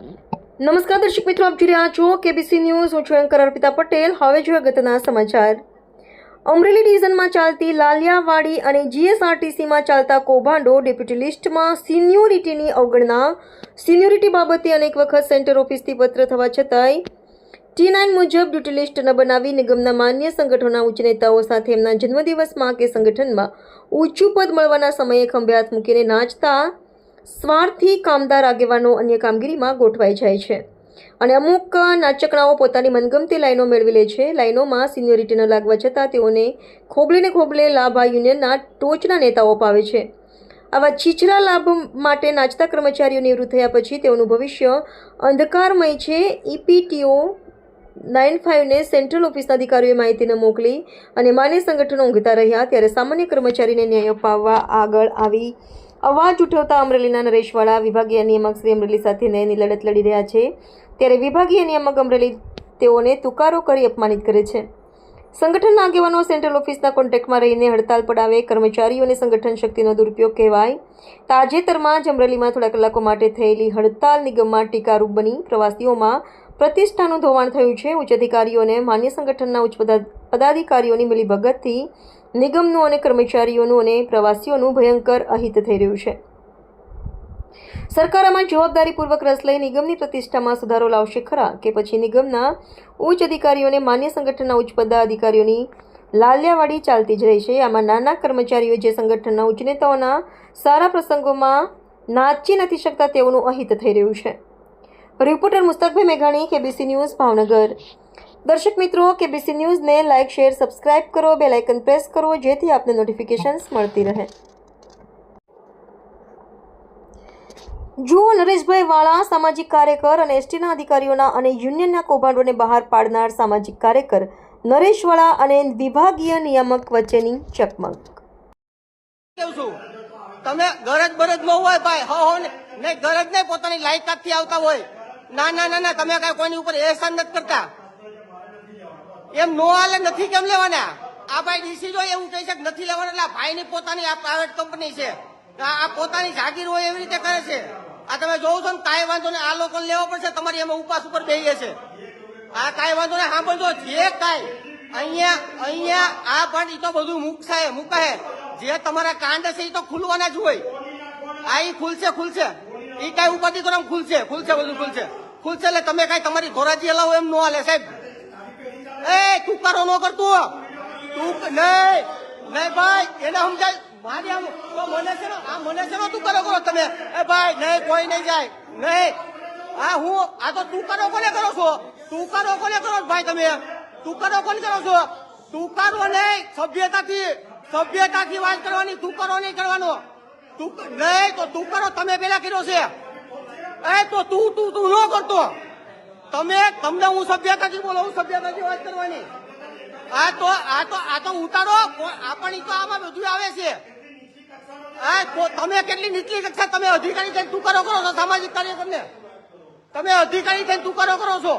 નમસ્કાર દર્શક મિત્રો, આપ જોઈ રહ્યા છો કેબીસી ન્યૂઝ હું છું એન્કર અર્પિતા પટેલ. હવે જોઈએ અગત્યના સમાચાર. અમરેલી ડિવિઝનમાં ચાલતી લાલિયાવાડી અને જીએસઆરટીસીમાં ચાલતા કૌભાંડો ડેપ્યુટી લિસ્ટમાં સિન્યોરિટીની અવગણના. સિન્યોરિટી બાબતે અનેક વખત સેન્ટર ઓફિસથી પત્ર થવા છતાંય ટી નાઇન મુજબ ડ્યુટી લિસ્ટ ન બનાવી નિગમના માન્ય સંગઠનોના ઉચ્ચ નેતાઓ સાથે એમના જન્મદિવસમાં કે સંગઠનમાં ઊંચું પદ મળવાના સમયે ખંભે હાથ મૂકીને નાચતા સ્વાર્થી કામદાર આગેવાનો અન્ય કામગીરીમાં ગોઠવાઈ જાય છે. અને અમુક નાચકણાઓ પોતાની મનગમતી લાઈનો મેળવી લે છે. લાઈનોમાં સિનિયોરિટી ન લાગવા છતાં તેઓને ખોબલેને ખોબલે લાભ આ યુનિયનના ટોચના નેતાઓ પાવે છે. આવા છીછરા લાભ માટે નાચતા કર્મચારીઓ નિવૃત્ત થયા પછી તેઓનું ભવિષ્ય અંધકારમય છે. ઈપીટીઓ નાઇન ફાઇવને સેન્ટ્રલ ઓફિસના અધિકારીઓએ માહિતી ન મોકલી અને માન્ય સંગઠનો ઊંઘતા રહ્યા ત્યારે સામાન્ય કર્મચારીને ન્યાય અપાવવા આગળ આવી અવાજ ઉઠાવતા અમરેલીના નરેશવાળા વિભાગીય નિયામક શ્રી અમરેલી સાથે ન્યાયની લડત લડી રહ્યા છે. ત્યારે વિભાગીય નિયામક અમરેલી તેઓને તુકારો કરી અપમાનિત કરે છે. સંગઠનના આગેવાનો સેન્ટ્રલ ઓફિસના કોન્ટેક્ટમાં રહીને હડતાલ પડાવે કર્મચારીઓને સંગઠન શક્તિનો દુરુપયોગ કહેવાય. તાજેતરમાં જ અમરેલીમાં થોડા કલાકો માટે થયેલી હડતાલ નિગમમાં ટીકારૂપ બની પ્રવાસીઓમાં પ્રતિષ્ઠાનું ધોવાણ થયું છે. ઉચ્ચ અધિકારીઓને માન્ય સંગઠનના ઉચ્ચ પદાધિકારીઓની મિલીભગતથી નિગમનું અને કર્મચારીઓનું અને પ્રવાસીઓનું ભયંકર અહિત થઈ રહ્યું છે. સરકાર આમાં જવાબદારીપૂર્વક રસ લઈ નિગમની પ્રતિષ્ઠામાં સુધારો લાવશે ખરા કે પછી નિગમના ઉચ્ચ અધિકારીઓને માન્ય સંગઠનના ઉચ્ચ પદાધિકારીઓની લાલિયાવાડી ચાલતી જ રહી છે. આમાં નાના કર્મચારીઓ જે સંગઠનના ઉચ્ચ નેતાઓના સારા પ્રસંગોમાં નાચી નથી શકતા તેઓનું અહિત થઈ રહ્યું છે. રિપોર્ટર મુસ્તકભાઈ મેઘાણી, કેબીસી ન્યૂઝ, ભાવનગર. દર્શક મિત્રો, કેબીસી ન્યૂઝને લાઇક, શેર, સબસ્ક્રાઇબ કરો, બેલ આઇકન પ્રેસ કરો, જેથી આપને નોટિફિકેશન્સ મળતી રહે. જુઓ, નરેશભાઈ વાળા સામાજિક કાર્યકર અને એસટીના અધિકારીઓના અને યુનિયનના કૌભાંડોને બહાર પાડનાર સામાજિક કાર્યકર નરેશ વાળા અને વિભાગીય નિયામક વચ્ચેની ચકમક. તમે ગરજ બરજ ન હોય ભાઈ. હો હો ને. ગરજ નહીં પોતાની લાયકાતથી આવતા હોય. ના ના ના ના, તમે કઈ કોઈની ઉપર એહસાન નથી કરતા. એમ નો હાલે, નથી કેમ લેવાના? આ ભાઈ ડીસી જો એવું કહે છે કે નથી લેવાના, એટલે ભાઈની પોતાની આ પ્રાઇવેટ કંપની છે. આ પોતાની જાગીર હોય એવી રીતે કરે છે. આ તમે જોવો છો ને, કાંઈ વાંધો ને આ લોકોને લેવો પડશે, તમારી એમાં ઉપાસ ઉપર બેહીએ છે. આ કાંઈ વાંધો ને સાંભળજો, જે કાંઈ, અહીંયા અહીંયા આ પણ ઈ તો બધું મુકાય મૂકાય જે તમારા કાંડ છે એ તો ખુલવાના જ હોય. આ ખુલશે ખુલશે. ઈ કાંઈ ઉપાધિ કરો ખુલશે ખુલશે બધું, ખુલશે. ખુલશે એટલે તમે કાંઈ તમારી ધોરાજી હલાવો એમ નો હાલે, સાહેબ. એ, તું કરો નો કરતું તું નહીં નહીં ભાઈ, એને સમજાય. મારી આમ મને છે આ મને છે તું કરો કરો તમે. એ ભાઈ, નહીં, કોઈ નહીં જાય. નહીં. આ હું, આ તો તું કરો કોને કરો છો? તું કરો કોને કરો ભાઈ તમે? તું કરો કોને કરો છો? તું કરો નહીં, સભ્યતાથી સભ્યતાથી વાત કરવાની, તું કરો નહીં કરવાનો. તું નહીં તો તું કરો, તમે પેલા કર્યો છે. એ, તો તું તું તું ન કરતો. તમે, તમને હું સભ્યતાથી બોલો, હું સભ્યતાથી વાત કરવાની. આ તો આ તો આ તો ઉતારો. આપણી તો આમાં બધું આવે છે. તમે કેટલી નીચલી કક્ષા, તમે અધિકારી થઈને તું કરો કરો છો, સામાજિક કાર્યકરને. તમે અધિકારી થઈને તું કરો કરો છો.